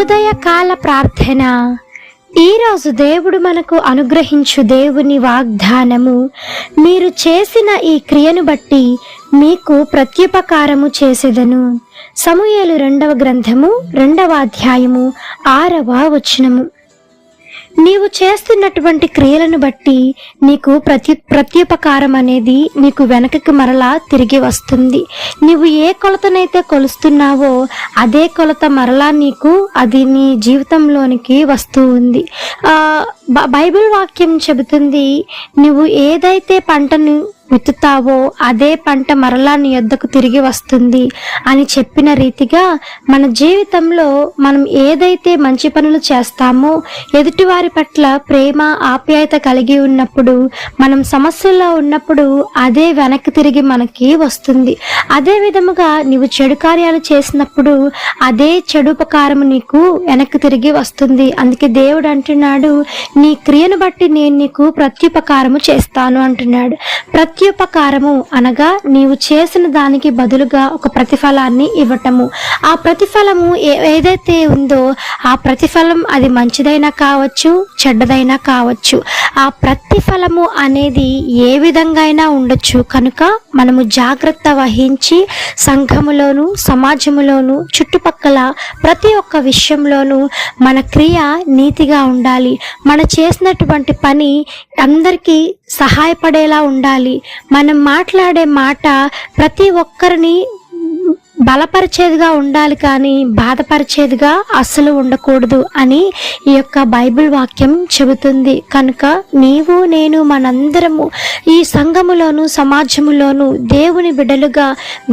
ఉదయకాల ప్రార్థన. ఈరోజు దేవుడు మనకు అనుగ్రహించు దేవుని వాగ్దానము. మీరు చేసిన ఈ క్రియను బట్టి మీకు ప్రత్యుపకారము చేసేదను. సమూహలు రెండవ గ్రంథము రెండవ అధ్యాయము ఆరవ వచనము. నీవు చేస్తున్నటువంటి క్రియలను బట్టి నీకు ప్రతి ప్రత్యుపకారం అనేది నీకు వెనకకి మరలా తిరిగి వస్తుంది. నీవు ఏ కొలతనైతే కొలుస్తున్నావో అదే కొలత మరలా నీకు అది నీ జీవితంలోనికి వస్తూ ఉంది. బ- బైబిల్ వాక్యం చెబుతుంది నువ్వు ఏదైతే పంటను విత్తుతావో అదే పంట మరలా నీ యొద్దకు తిరిగి వస్తుంది అని చెప్పిన రీతిగా మన జీవితంలో మనం ఏదైతే మంచి పనులు చేస్తామో ఎదుటివారి పట్ల ప్రేమ ఆప్యాయత కలిగి ఉన్నప్పుడు మనం సమస్యల్లో ఉన్నప్పుడు అదే వెనక్కి తిరిగి మనకి వస్తుంది. అదే విధముగా నీవు చెడు కార్యాలు చేసినప్పుడు అదే చెడు ఉపకారం నీకు వెనక్కి తిరిగి వస్తుంది. అందుకే దేవుడు అంటున్నాడు నీ క్రియను బట్టి నేను నీకు ప్రత్యుపకారము చేస్తాను అంటున్నాడు. ప్రత్యుపకారము అనగా నీవు చేసిన దానికి బదులుగా ఒక ప్రతిఫలాన్ని ఇవ్వటము. ఆ ప్రతిఫలము ఏ- ఏదైతే ఉందో ఆ ప్రతిఫలం అది మంచిదైనా కావచ్చు చెడ్డదైనా కావచ్చు. ఆ ప్రతిఫలము అనేది ఏ విధంగా అయినా ఉండొచ్చు. కనుక మనము జాగ్రత్త వహించి సంఘములోను సమాజములోను చుట్టుపక్కల ప్రతి ఒక్క విషయంలోనూ మన క్రియ నీతిగా ఉండాలి. మన చేసినటువంటి పని అందరికీ సహాయపడేలా ఉండాలి. మనం మాట్లాడే మాట ప్రతి ఒక్కరిని బలపరిచేదిగా ఉండాలి కానీ బాధపరిచేదిగా అస్సలు ఉండకూడదు అని ఈ యొక్క బైబిల్ వాక్యం చెబుతుంది. కనుక నీవు నేను మనందరము ఈ సంఘములోను సమాజములోను దేవుని బిడ్డలుగా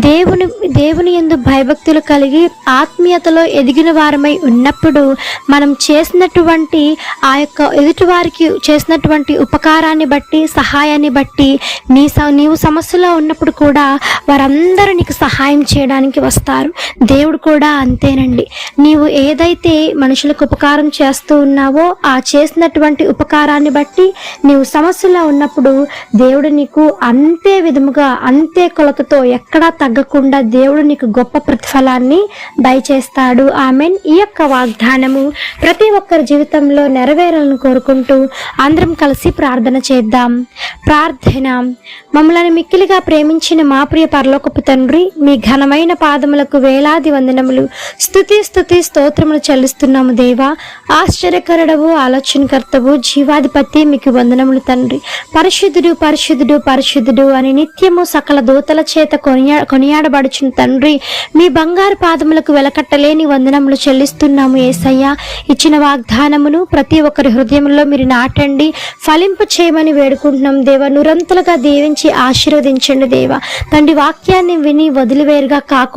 దేవుని దేవుని ఎందు భయభక్తులు కలిగి ఆత్మీయతలో ఎదిగిన వారమై ఉన్నప్పుడు మనం చేసినటువంటి ఆ యొక్క ఎదుటివారికి చేసినటువంటి ఉపకారాన్ని బట్టి సహాయాన్ని బట్టి నీ స- నీవు సమస్యలో ఉన్నప్పుడు కూడా వారందరూ నీకు సహాయం చేయడానికి వస్తారు. దేవుడు కూడా అంతేనండి. నీవు ఏదైతే మనుషులకు ఉపకారం చేస్తూ ఉన్నావో ఆ చేసినటువంటి ఉపకారాన్ని బట్టి నీవు సమస్యలో ఉన్నప్పుడు దేవుడు నీకు అంతే విధముగా అంతే కొలతతో ఎక్కడా తగ్గకుండా దేవుడు నీకు గొప్ప ప్రతిఫలాన్ని దయచేస్తాడు. ఆమెన్. ఈ యొక్క వాగ్దానము ప్రతి ఒక్కరి జీవితంలో నెరవేరాలని కోరుకుంటూ అందరం కలిసి ప్రార్థన చేద్దాం. ప్రార్థన. మమ్మల్ని మిక్కిలిగా ప్రేమించిన మా ప్రియ పరలోకపు తండ్రి మీ ఘనమైన పాదములకు వేలాది వందనములు. స్థుతి స్థుతి స్తోత్రములు చెల్లిస్తున్నాము దేవా. ఆశ్చర్యకరుడవు ఆలోచనకర్తవు జీవాధిపతి మీకు వందనములు తండ్రి. పరిశుద్ధుడు పరిశుద్ధుడు పరిశుద్ధుడు అని నిత్యము సకల దూతల చేత కొనియా కొనియాడబడుచున్న తండ్రి. మీ బంగారు పాదములకు వెలకట్టలేని వందనములు చెల్లిస్తున్నాము ఏసయ్య. ఇచ్చిన వాగ్దానమును ప్రతి ఒక్కరి హృదయంలో మీరు నాటండి. ఫలింపు చేయమని వేడుకుంటున్నాం దేవా. నురంతలుగా దీవించి ఆశీర్వదించండి దేవ. తండ్రి వాక్యాన్ని విని వదిలివేరుగా కాకుండా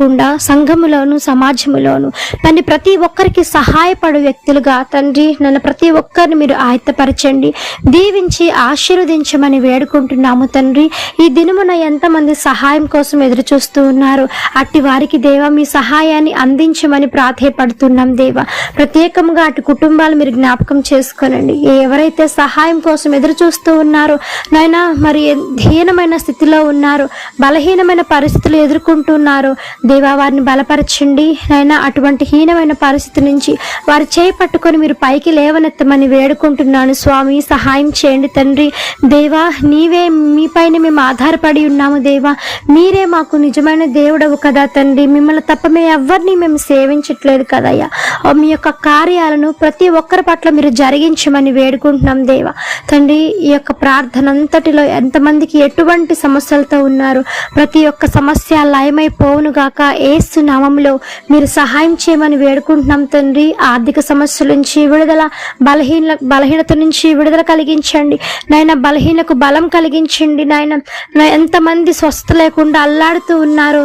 సంఘములోను సమాజములోను తండ్రి ప్రతి ఒక్కరికి సహాయపడు వ్యక్తులుగా తండ్రి నన్ను ప్రతి ఒక్కరిని మీరు ఆయత్తపరచండి దీవించి ఆశీర్వదించమని వేడుకుంటున్నాము తండ్రి. ఈ దినమున ఎంతమంది సహాయం కోసం ఎదురు చూస్తూ ఉన్నారు అట్టి వారికి దేవా మీ సహాయాన్ని అందించమని ప్రాధేయపడుతున్నాం దేవా. ప్రత్యేకంగా అటు కుటుంబాలు మీరు జ్ఞాపకం చేసుకోనండి. ఎవరైతే సహాయం కోసం ఎదురు చూస్తూ ఉన్నారో నాయనా మరి హీనమైన స్థితిలో ఉన్నారు బలహీనమైన పరిస్థితులు ఎదుర్కొంటున్నారు దేవా వారిని బలపరచండి. నాయనా అటువంటి హీనమైన పరిస్థితి నుంచి వారు చేయి పట్టుకొని మీరు పైకి లేవనెత్తమని వేడుకుంటున్నాను. స్వామి సహాయం చేయండి తండ్రి. దేవా నీవే మీపైన మేము ఆధారపడి ఉన్నాము దేవా. మీరే మాకు నిజమైన దేవుడవు కదా తండ్రి. మిమ్మల్ని తప్ప మేము ఎవరిని మేము సేవించట్లేదు కదయ్యా. మీ యొక్క కార్యాలను ప్రతి ఒక్కరి పట్ల మీరు జరిగించమని వేడుకుంటున్నాం దేవా. తండ్రి ఈ యొక్క ప్రార్థన అంతటిలో ఎంతమందికి ఎటువంటి సమస్యలతో ఉన్నారు? ప్రతి ఒక్క సమస్య లయమైపోవును గాక ఏసు నామంలో మీరు సహాయం చేయమని వేడుకుంటున్నాం తండ్రి. ఆర్థిక సమస్యల నుంచి విడుదల బలహీన బలహీనత నుంచి విడుదల కలిగించండి. నాయన బలహీనకు బలం కలిగించండి నాయన. ఎంతమంది స్వస్థ లేకుండా అల్లాడుతూ ఉన్నారు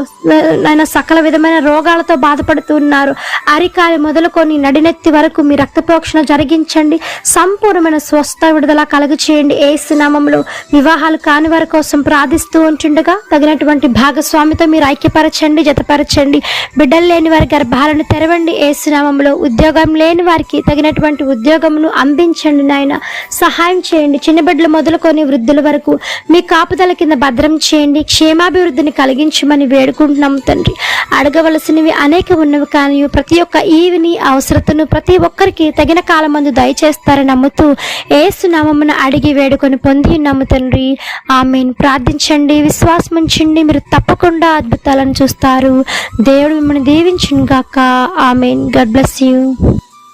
నాయన సకల విధమైన రోగాలతో బాధపడుతూ ఉన్నారు అరికాలు మొదలుకొని నడినెత్తి వరకు మీ రక్తపోక్షణ జరిగించండి. సంపూర్ణమైన స్వస్థ విడుదల కలుగు చేయండి ఏసు నామంలో వివాహాలు కాని వారి కోసం ప్రార్థిస్తూ ఉంటుండగా తగినటువంటి భాగస్వామితో మీరు ఐక్యపరచండి. జత స్వస్థపరచండి బిడ్డలు లేని వారి గర్భాలను తెరవండి. ఏసునామంలో ఉద్యోగం లేని వారికి తగినటువంటి ఉద్యోగమును అందించండి నాయన. సహాయం చేయండి. చిన్న బిడ్డలు మొదలుకొని వృద్ధుల వరకు మీ కాపుదల కింద భద్రం చేయండి. క్షేమాభివృద్ధిని కలిగించమని వేడుకుంటున్నాం తండ్రి. అడగవలసినవి అనేక ఉన్నవి కానీ ప్రతి ఒక్క ఈవిని అవసరతను ప్రతి ఒక్కరికి తగిన కాలం మందు దయచేస్తారని నమ్ముతూ ఏసునామమున అడిగి వేడుకొని పొంది ఉన్నాము తండ్రి. ఆమెను. ప్రార్థించండి. విశ్వాసం ఉంచండి మీరు తప్పకుండా అద్భుతాలను చూస్తారు. దేవుడు మిమ్మల్ని దీవించును గాక ఆమెన్. God bless you.